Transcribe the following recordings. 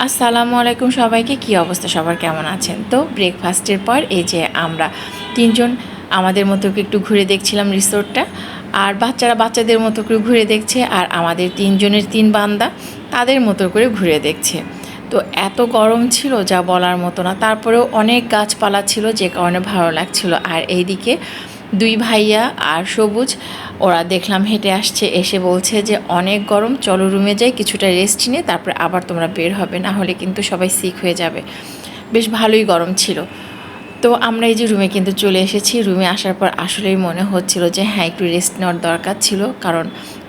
আসসালামু আলাইকুম সবাইকে, কি অবস্থা? সবার কেমন আছেন? তো ব্রেকফাস্টের পর এই যে আমরা তিনজন আমাদের মতো একটু ঘুরে দেখছিলাম রিসোর্টটা, আর বাচ্চারা বাচ্চাদের মতো করে ঘুরে দেখছে, আর আমাদের তিনজনের তিন বান্দা তাদের মতো করে ঘুরে দেখছে। তো এত গরম ছিল যা বলার মতো না, তারপরেও অনেক গাছপালা ছিল, যে কারণে ভালো লাগছিল। আর এইদিকে দুই ভাইয়া আর সবুজ, ওরা দেখলাম হেঁটে আসছে, এসে বলছে যে, অনেক গরম, চলো রুমে যাই, কিছুটা রেস্ট নিয়ে তারপরে আবার তোমরা বের হবে, না হলে কিন্তু সবাই সিক হয়ে যাবে। বেশ ভালোই গরম ছিল। তো আমরা এই যে রুমে কিন্তু চলে এসেছি, রুমে আসার পর আসলেই মনে হচ্ছিল যে হ্যাঁ একটু রেস্ট নেওয়ার দরকার ছিল। কারণ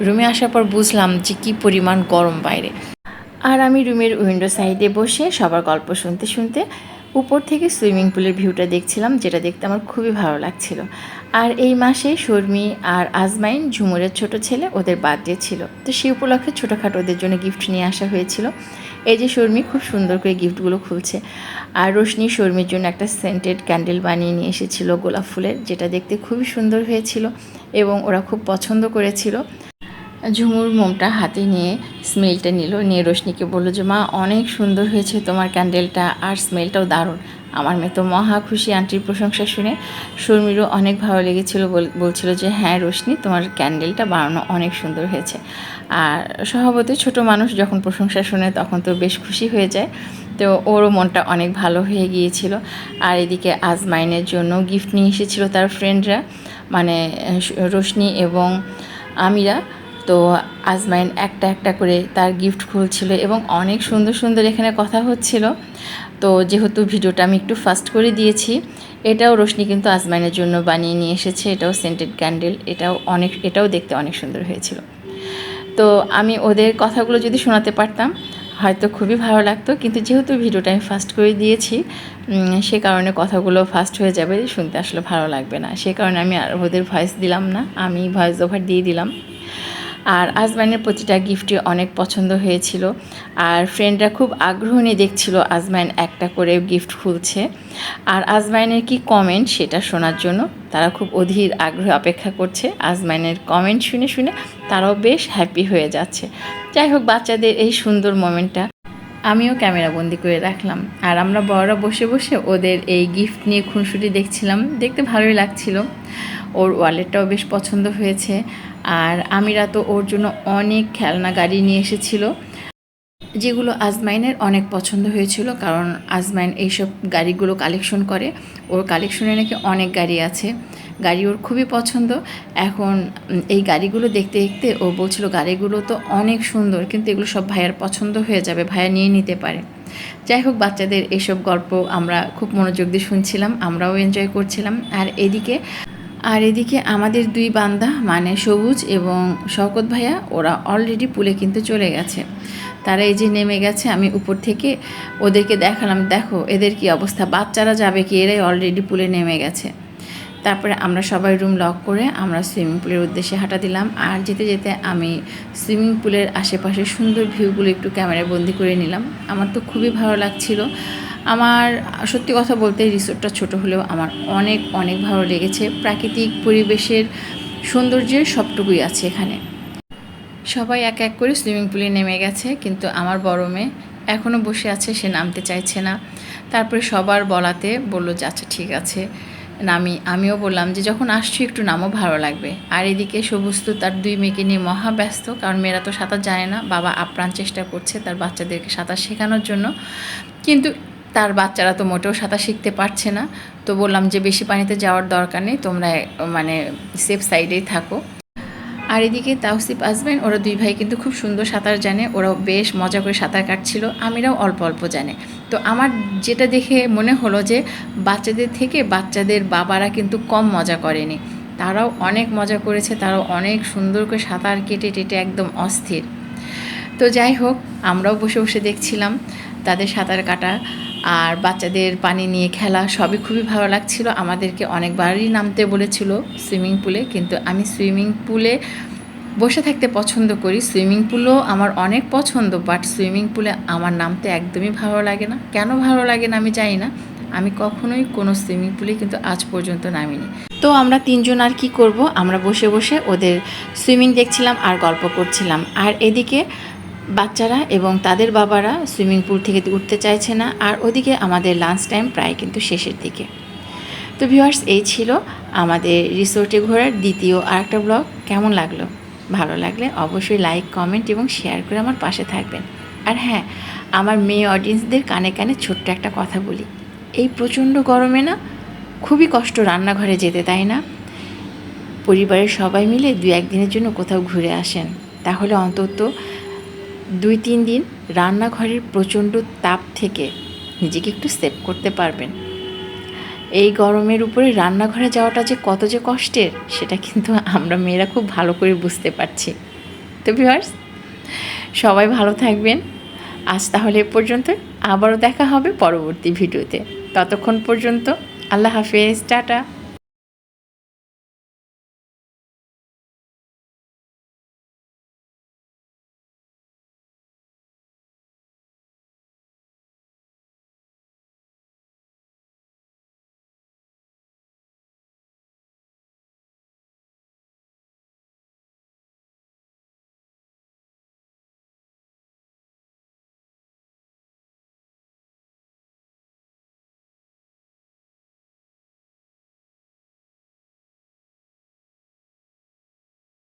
রুমে আসার পর বুঝলাম যে, কী পরিমাণ গরম বাইরে। আর আমি রুমের উইন্ডো সাইডে বসে সবার গল্প শুনতে শুনতে উপর থেকে সুইমিং পুলের ভিউটা দেখছিলাম, যেটা দেখতে আমার খুবই ভালো লাগছিল। আর এই মাসে শর্মি আর আজমাইন ঝুমুরের ছোট ছেলে ওদের বার্থডে ছিল। তো সেই উপলক্ষে ছোটোখাটো ওদের জন্য গিফট নিয়ে আসা হয়েছিল। এই যে শর্মি, খুব সুন্দর করে গিফটগুলো খুলছে। আর রোশনি শর্মির জন্য একটা সেন্টেড ক্যান্ডেল বানিয়ে নিয়ে এসেছিল গোলাপ ফুলের, যেটা দেখতে খুবই সুন্দর হয়েছিল এবং ওরা খুব পছন্দ করেছিল। ঝুমুর মোমটা হাতে নিয়ে স্মেলটা নিল। নিয়ে রোশনিকে বলল যে, মা, অনেক সুন্দর হয়েছে তোমার ক্যান্ডেলটা আর স্মেলটাও দারুণ। আমার মেয়ে তো মহা খুশি। আন্টির প্রশংসা শুনে শর্মিরও অনেক ভালো লেগেছিল বলছিল যে হ্যাঁ রোশনি, তোমার ক্যান্ডেলটা বানানো অনেক সুন্দর হয়েছে। আর স্বভাবতই ছোট মানুষ যখন প্রশংসা শুনে তখন তো বেশ খুশি হয়ে যায়। তো ওরও মনটা অনেক ভালো হয়ে গিয়েছিল। আর এদিকে আজমাইনের জন্য গিফট নিয়ে এসেছিল তার ফ্রেন্ডরা মানে রোশনি এবং আমিরা। তো আজমাইন একটা একটা করে তার গিফট খুলছিল এবং অনেক সুন্দর সুন্দর এখানে কথা হচ্ছিল। তো যেহেতু ভিডিওটা আমি একটু ফাস্ট করে দিয়েছি, এটাও রোশনি কিন্তু আজমাইনের জন্য বানিয়ে নিয়ে এসেছে। এটাও সেন্টেড ক্যান্ডেল এটাও অনেক, এটাও দেখতে অনেক সুন্দর হয়েছিল। তো আমি ওদের কথাগুলো যদি শোনাতে পারতাম, হয়তো খুবই ভালো লাগতো। কিন্তু যেহেতু ভিডিওটা আমি ফাস্ট করে দিয়েছি সে কারণে কথাগুলো ফাস্ট হয়ে যাবে, শুনতে আসলে ভালো লাগবে না। সে কারণে আমি আর ওদের ভয়েস দিলাম না, আমি ভয়েস ওভার দিয়ে দিলাম। আর আজমাইনের প্রতিটা গিফটই অনেক পছন্দ হয়েছিল। আর ফ্রেন্ডরা খুব আগ্রহ নিয়ে দেখছিল আজমাইন একটা করে গিফট খুলছে। আর আজমাইনের কি কমেন্ট সেটা শোনার জন্য তারা খুব অধীর আগ্রহে অপেক্ষা করছে। আজমাইনের কমেন্ট শুনে শুনে তারাও বেশ হ্যাপি হয়ে যাচ্ছে। যাই হোক, বাচ্চাদের এই সুন্দর মোমেন্টটা আমিও ক্যামেরা বন্দি করে রাখলাম। আর আমরা বড়রা বসে বসে ওদের এই গিফট নিয়ে খুনসুটি দেখছিলাম। দেখতে ভালোই লাগছিল। ওর ওয়ালেটটাও বেশ পছন্দ হয়েছে। আর আমিরা তো ওর জন্য অনেক খেলনা গাড়ি নিয়ে এসেছিল, যেগুলো আজমাইনের অনেক পছন্দ হয়েছিল, কারণ আজমাইন এইসব গাড়িগুলো কালেকশন করে। ওর কালেকশনে নাকি অনেক গাড়ি আছে। গাড়ি ওর খুবই পছন্দ। এখন এই গাড়িগুলো দেখতে দেখতে ও বলছিল, গাড়িগুলো তো অনেক সুন্দর, কিন্তু এগুলো সব ভাইয়ার পছন্দ হয়ে যাবে, ভাইয়া নিয়ে নিতে পারে। যাই হোক, বাচ্চাদের এইসব গল্প আমরা খুব মনোযোগ দিয়ে শুনছিলাম, আমরাও এনজয় করছিলাম। আর এদিকে আর এদিকে আমাদের দুই বান্দা মানে সবুজ এবং শওকত ভাইয়া, ওরা অলরেডি পুলে কিন্তু চলে গেছে। তারা এই যে নেমে গেছে, আমি উপর থেকে ওদেরকে দেখালাম, দেখো, এদের কি অবস্থা? বাচ্চারা যাবে কি? এরাই অলরেডি পুলে নেমে গেছে। তারপরে আমরা সবাই রুম লক করে আমরা সুইমিং পুলের উদ্দেশ্যে হাঁটা দিলাম। আর যেতে যেতে আমি সুইমিং পুলের আশেপাশে সুন্দর ভিউগুলো একটু ক্যামেরায় বন্দি করে নিলাম। আমার তো খুবই ভালো লাগছিল। আমার সত্যি কথা বলতে রিসোর্টটা ছোট হলেও আমার অনেক অনেক ভালো লেগেছে। প্রাকৃতিক পরিবেশের সৌন্দর্যের সবটুকুই আছে এখানে। সবাই এক এক করে সুইমিং পুলে নেমে গেছে, কিন্তু আমার বড় মেয়ে এখনও বসে আছে, সে নামতে চাইছে না। তারপরে সবার বলাতে বলল যে আচ্ছা ঠিক আছে। নামি, আমিও বললাম যে, যখন আসছি, একটু নামও ভালো লাগবে। আর এদিকে সবুজ তো তার দুই মেয়েকে নিয়ে মহা ব্যস্ত, কারণ মেয়েরা তো সাঁতার জানে না। বাবা আপ্রাণ চেষ্টা করছে তার বাচ্চাদেরকে সাঁতার শেখানোর জন্য। কিন্তু তার বাচ্চারা তো মোটেও সাঁতার শিখতে পারছে না। তো বললাম যে বেশি পানিতে যাওয়ার দরকার নেই, তোমরা মানে সেফ সাইডেই থাকো। আর এদিকে তাওসিফ আসবেন, ওরা দুই ভাই কিন্তু খুব সুন্দর সাঁতার জানে, ওরাও বেশ মজা করে সাঁতার কাটছিল, আমিরাও অল্প অল্প জানে। তো আমার যেটা দেখে মনে হলো যে, বাচ্চাদের থেকে বাচ্চাদের বাবারা কিন্তু কম মজা করেনি। তারাও অনেক মজা করেছে, তারাও অনেক সুন্দর করে সাঁতার কেটে টেটে একদম অস্থির। তো যাই হোক, আমরাও বসে বসে দেখছিলাম, তাদের সাঁতার কাটা। আর বাচ্চাদের পানি নিয়ে খেলা সবই খুবই ভালো লাগছিল। আমাদেরকে অনেকবারই নামতে বলেছিল সুইমিং পুলে, কিন্তু আমি সুইমিং পুলে বসে থাকতে পছন্দ করি। সুইমিং পুলও আমার অনেক পছন্দ বাট সুইমিং পুলে আমার নামতে একদমই ভালো লাগে না। কেন ভালো লাগে না আমি জানি না। আমি কখনোই কোনো সুইমিং পুলে কিন্তু আজ পর্যন্ত নামিনি। তো আমরা তিনজন আর কি করব? আমরা বসে বসে ওদের সুইমিং দেখছিলাম আর গল্প করছিলাম। আর এদিকে বাচ্চারা এবং তাদের বাবারা সুইমিং পুল থেকে উঠতে চাইছে না, আর ওদিকে আমাদের লাঞ্চ টাইম প্রায় কিন্তু শেষের দিকে। তো ভিউয়ার্স এই ছিল আমাদের রিসোর্টে ঘোরার দ্বিতীয় আরেকটা ব্লগ কেমন লাগল? ভালো লাগলে অবশ্যই লাইক কমেন্ট এবং শেয়ার করে আমার পাশে থাকবেন। আর হ্যাঁ আমার মেয়ে অডিয়েন্সদের কানে কানে ছোট্ট একটা কথা বলি। এই প্রচণ্ড গরমে না, খুবই কষ্ট রান্নাঘরে যেতে, তাই না? পরিবারের সবাই মিলে দু একদিনের জন্য কোথাও ঘুরে আসেন। তাহলে অন্তত দুই তিন দিন রান্নাঘরের প্রচণ্ড তাপ থেকে নিজেকে একটু সেভ করতে পারবেন। এই গরমের উপরে রান্নাঘরে যাওয়াটা যে কত যে কষ্টের, সেটা কিন্তু আমরা মেয়েরা খুব ভালো করে বুঝতে পারছি। তো ভিউয়ার্স, সবাই ভালো থাকবেন। আজ তাহলে এ পর্যন্ত। আবারও দেখা হবে পরবর্তী ভিডিওতে। ততক্ষণ পর্যন্ত আল্লাহ হাফেজ, টাটা।